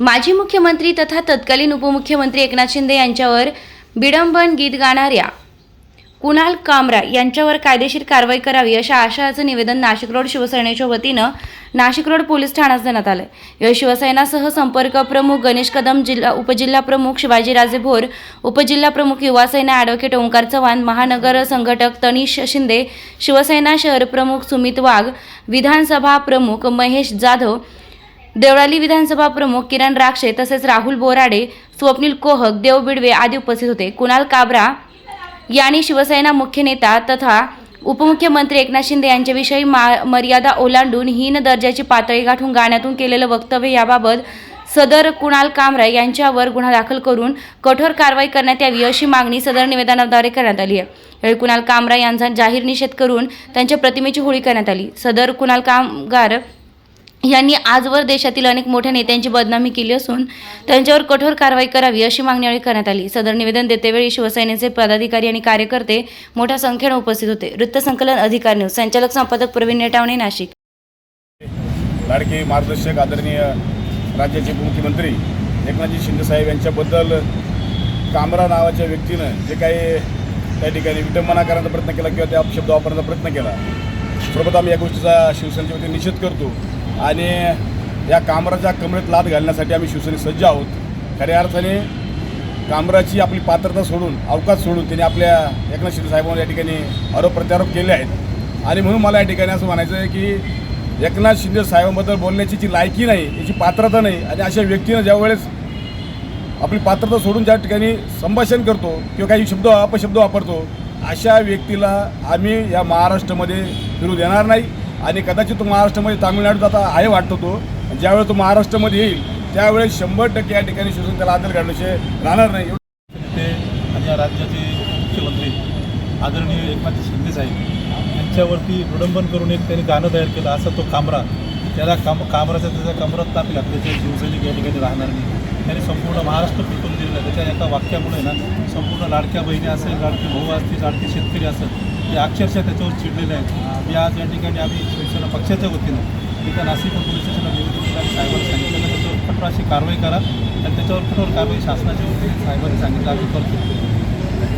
माजी मुख्यमंत्री तथा तत्कालीन उपमुख्यमंत्री एकनाथ शिंदे यांच्यावर बिडंबन गीत गाणाऱ्या कुणाल कामरा यांच्यावर कायदेशीर कारवाई करावी अशा आशयाचं निवेदन नाशिक रोड शिवसेनेच्या वतीनं नाशिक रोड पोलीस ठाण्यात देण्यात आलं या शिवसेनासह संपर्क प्रमुख गणेश कदम जिल्हा उपजिल्हा प्रमुख शिवाजीराजे भोर उपजिल्हा प्रमुख युवासेना ॲडव्होकेट ओंकार चव्हाण महानगर संघटक तनिष शिंदे शिवसेना शहर प्रमुख सुमित वाघ विधानसभा प्रमुख महेश जाधव देवळाली विधानसभा प्रमुख किरण राक्षे तसेच राहुल बोराडे स्वप्नील कोहक देव बिडवे आदी उपस्थित होते. कुणाल काबरा यांनी शिवसेना मुख्य नेता तथा उपमुख्यमंत्री एकनाथ शिंदे यांच्याविषयी मा मर्यादा ओलांडून हीन दर्जाची पातळी गाठून गाण्यातून केलेलं वक्तव्य याबाबत सदर कुणाल कामरा यांच्यावर गुन्हा दाखल करून कठोर कारवाई करण्यात यावी अशी मागणी सदर निवेदनाद्वारे करण्यात आली आहे. यावेळी कुणाल कामरा यांचा जाहीर निषेध करून त्यांच्या प्रतिमेची होळी करण्यात आली. सदर कुणाल कामगार यांनी आजवर देशातील अनेक मोठ्या नेत्यांची बदनामी केली असून त्यांच्यावर कठोर कारवाई करावी अशी मागणी यावेळी करण्यात आली. सदर निवेदन देतेवेळी शिवसेनेचे पदाधिकारी आणि कार्यकर्ते मोठ्या संख्येने उपस्थित होते. वृत्तसंकलन अधिकार न्यूज. संचालक संपादक प्रवीण नेटावणे नाशिक. लाडके मार्गदर्शक आदरणीय राज्याचे मुख्यमंत्री एकनाथजी शिंदेसाहेब यांच्याबद्दल कामरा नावाच्या व्यक्तीनं जे काही त्या ठिकाणी विटंबना करण्याचा प्रयत्न केला किंवा त्या शब्द वापरण्याचा प्रयत्न केला. सर्वप्रथम या गोष्टीचा शिवसेनेच्या वतीने निषेध करतो. आणि या कामराच्या कमरेत लाद घालण्यासाठी आम्ही शिवसेने सज्ज आहोत. खऱ्या अर्थाने कामराची आपली पात्रता सोडून अवकाश सोडून त्यांनी आपल्या एकनाथ शिंदे साहेबांवर या ठिकाणी आरोप प्रत्यारोप केले आहेत. आणि म्हणून मला या ठिकाणी असं म्हणायचं आहे की एकनाथ शिंदे साहेबांबद्दल बोलण्याची जी लायकी नाही याची पात्रता नाही आणि अशा व्यक्तीनं ज्यावेळेस आपली पात्रता सोडून ज्या ठिकाणी संभाषण करतो किंवा काही शब्द अपशब्द वापरतो अशा व्यक्तीला आम्ही या महाराष्ट्रामध्ये फिरू देणार नाही. आणि कदाचित तो महाराष्ट्रामध्ये तामिळनाडूत आता आहे वाटतो तो. ज्यावेळेस तो महाराष्ट्रामध्ये येईल त्यावेळेस शंभर टक्के या ठिकाणी शिवसेना त्याला आदर घालण्याचे राहणार नाही. नेते आणि या राज्याचे मुख्यमंत्री आदरणीय एकनाथ शिंदे साहेब यांच्यावरती विडंबन करून एक त्यांनी गाणं तयार केलं असा तो कामरा. त्याला काम कामराचा त्याचा कमरात ताप लागल्याचे शिवसैनिक या ठिकाणी राहणार नाही. त्यांनी संपूर्ण महाराष्ट्र पिकून दिलेलं त्याच्या एका वाक्यामुळे ना संपूर्ण लाडक्या बहिणी असेल लाडके भाऊ असतील लाडके शेतकरी असेल ते अक्षरशः त्याच्यावर चिडलेले आहेत. मी आज या ठिकाणी आम्ही शिवसेना पक्षाच्या वतीनं तिथं नाशिक पोलीस स्टेशनला निवेदन आणि साहेबांनी सांगितलं. की त्याच्यावर कठोर अशी कारवाई करा आणि त्याच्यावर कठोर कारवाई शासनाच्या वतीने साहेबांनी सांगितलं. आम्ही करतो.